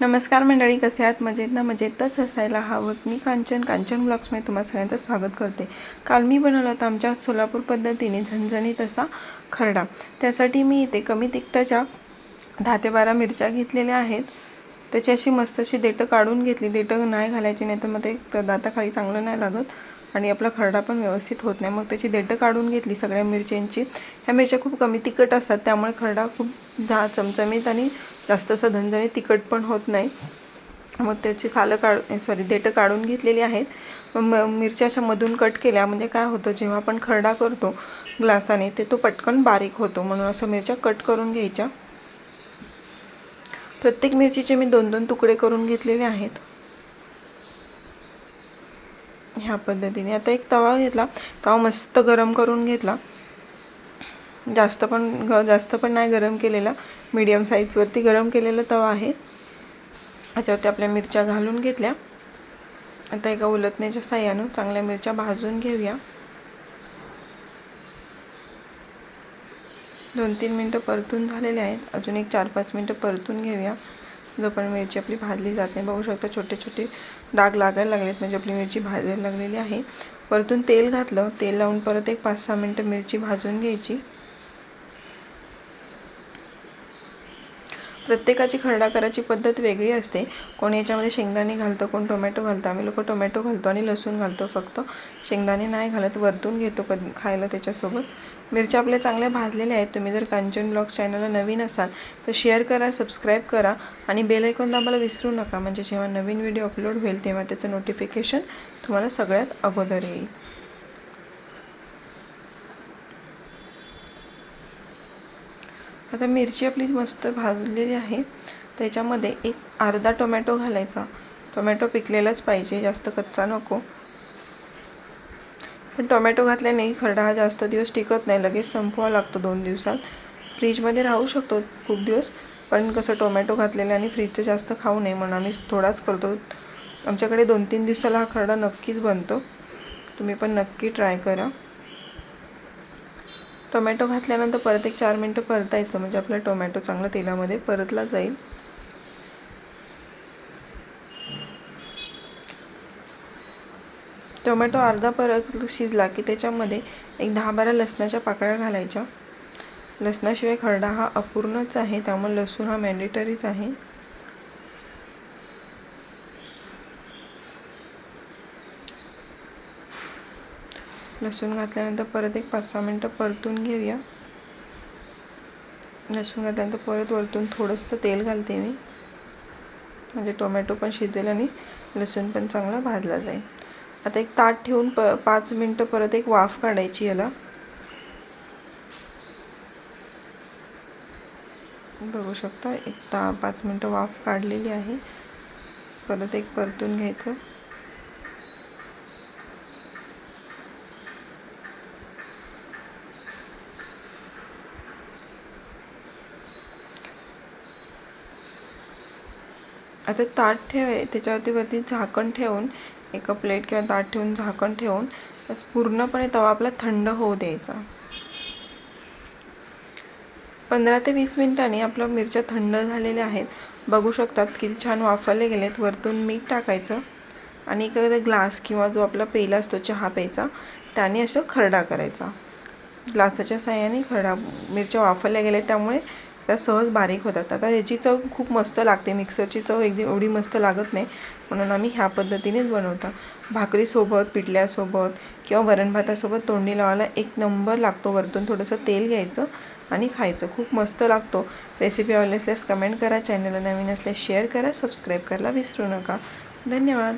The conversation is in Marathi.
नमस्कार मंडळी कसे आहात? मजेत ना? मजेतच असायला हवं. मी कांचन कांचन ब्लॉग्समध्ये तुम्हा सगळ्यांचं स्वागत करते. काल मी बनवला होता आमच्या सोलापूर पद्धतीने झणझणीत असा खरडा. त्यासाठी मी इथे कमी तिखटाच्या दहा ते बारा मिरच्या घेतलेल्या आहेत. त्याची अशी मस्त अशी देठं काढून घेतली. देठं नाही घालायची नाही तर मग ते दाताखाली चांगलं नाही लागत आणि आपला खरडा पण व्यवस्थित होत नाही. मग त्याची देठं काढून घेतली सगळ्या मिरच्यांची. ह्या मिरच्या खूप कमी तिखट असतात त्यामुळे खरडा खूप झा चमचमीत आणि जास्त असं झणझणीत तिखट पण होत नाही. मग त्याची सालं काढ सॉरी देठं काढून घेतलेली आहेत. मग मिरच्या अशा मधून कट केल्या म्हणजे काय होतं जेव्हा आपण खरडा करतो ग्लासाने ते तो पटकन बारीक होतो. म्हणून असं मिरच्या कट करून घ्यायच्या. प्रत्येक मिरचीचे मी दोन दोन तुकडे करून घेतलेले आहेत. ह्या पद्धतीने. आता एक तवा घेतला. तवा मस्त गरम करून घेतला. जास्त पण जास्त पण नाही गरम केलेला. मीडियम साईजवरती गरम केलेला तवा आहे. याच्यावरती आपल्या मिरच्या घालून घेतल्या. आता एका उलटण्याच्या साह्यानं चांगल्या मिरच्या भाजून घेऊया. दोन तीन मिनटं परतून झालेले आहेत. अजून एक चार पाच मिनटं परतून घेऊया. जोपर्यंत मिरची आपली भाजली जात नाही. बघू शकता छोटे छोटे डाग लागायला लागलेत. म्हणजे आपली मिरची भाजायला लागलेली आहे. परतून तेल घातलं. तेल लावून परत एक पाच सहा मिनटं मिरची भाजून घ्यायची. प्रत्येकाची खरडा करायची पद्धत वेगळी असते. कोण याच्यामध्ये शेंगदाणे घालतं कोण टोमॅटो घालतं. आम्ही लोक टोमॅटो घालतो आणि लसूण घालतो फक्त. शेंगदाणे नाही घालत वरतून घेतो कधी खायला त्याच्यासोबत. मिरच्या आपल्या चांगल्या भाजलेल्या आहेत. तुम्ही जर कांचन ब्लॉग्स चॅनलला नवीन असाल तर शेअर करा सबस्क्राईब करा आणि बेल ऐकून दाबायला विसरू नका. म्हणजे जेव्हा नवीन व्हिडिओ अपलोड होईल तेव्हा त्याचं नोटिफिकेशन तुम्हाला सगळ्यात अगोदर येईल. आता मिरची आपली मस्त भाजलेली आहे. त्याच्यामध्ये एक अर्धा टोमॅटो घालायचा. टोमॅटो पिकलेलाच पाहिजे जास्त कच्चा नको. पण टोमॅटो घातल्याने खरडा हा जास्त दिवस टिकत नाही लगेच संपवा लागतो दोन दिवसात. फ्रीजमध्ये राहू शकतो खूप दिवस पण कसं टोमॅटो घातलेला आणि फ्रीजचं जास्त खाऊ नये म्हणून आम्ही थोडाच करतो. आमच्याकडे दोन तीन दिवसाला हा खरडा नक्कीच बनतो. तुम्ही पण नक्की ट्राय करा. टोमॅटो घातल्यानंतर परत एक चार मिनटं परतायचं. म्हणजे आपला टोमॅटो चांगला तेलामध्ये परतला जाईल. टोमॅटो अर्धा परत शिजला की त्याच्यामध्ये एक दहा बारा लसणाच्या पाकळ्या घालायच्या. लसणाशिवाय खरडा हा अपूर्णच आहे. त्यामुळे लसूण हा मॅन्डेटरीच आहे. लसूण घातल्यानंतर परत एक पाच सहा मिनटं परतून घेऊया. लसूण घातल्यानंतर परत वरतून थोडंसं तेल घालते मी. म्हणजे टोमॅटो पण शिजेल आणि लसूण पण चांगला भाजला जाईल. आता एक ताट ठेवून प पाच मिनटं परत एक वाफ काढायची याला. बघू शकता एक ता पाच मिनटं वाफ काढलेली आहे. परत एक परतून घ्यायचं. आता ताट ठेव त्याच्यावरती वरती झाकण ठेवून एका प्लेट किंवा ताट ठेवून झाकण ठेवून पूर्णपणे तवा आपला थंड होऊ द्यायचा. पंधरा ते वीस मिनिटांनी आपल्या मिरच्या थंड झालेल्या आहेत. बघू शकतात किती छान वाफरले गेलेत. वरतून मीठ टाकायचं आणि एखादा ग्लास किंवा जो आपला पेला असतो चहा प्यायचा त्याने असं खरडा करायचा. ग्लासाच्या साह्याने खरडा मिरच्या वाफरल्या गेल्या त्यामुळे त्या सहज बारीक होतात. आता ह्याची चव खूप मस्त लागते. मिक्सरची चव एकदम एवढी मस्त लागत नाही. म्हणून आम्ही ह्या पद्धतीनेच बनवतो. भाकरीसोबत पिठल्यासोबत किंवा वरण भातासोबत तोंडी लावायला एक नंबर लागतो. वरतून थोडंसं तेल घ्यायचं आणि खायचं. खूप मस्त लागतो. रेसिपी आवडली असल्यास कमेंट करा. चॅनलला नवीन असल्यास शेअर करा. सबस्क्राईब करायला विसरू नका. धन्यवाद.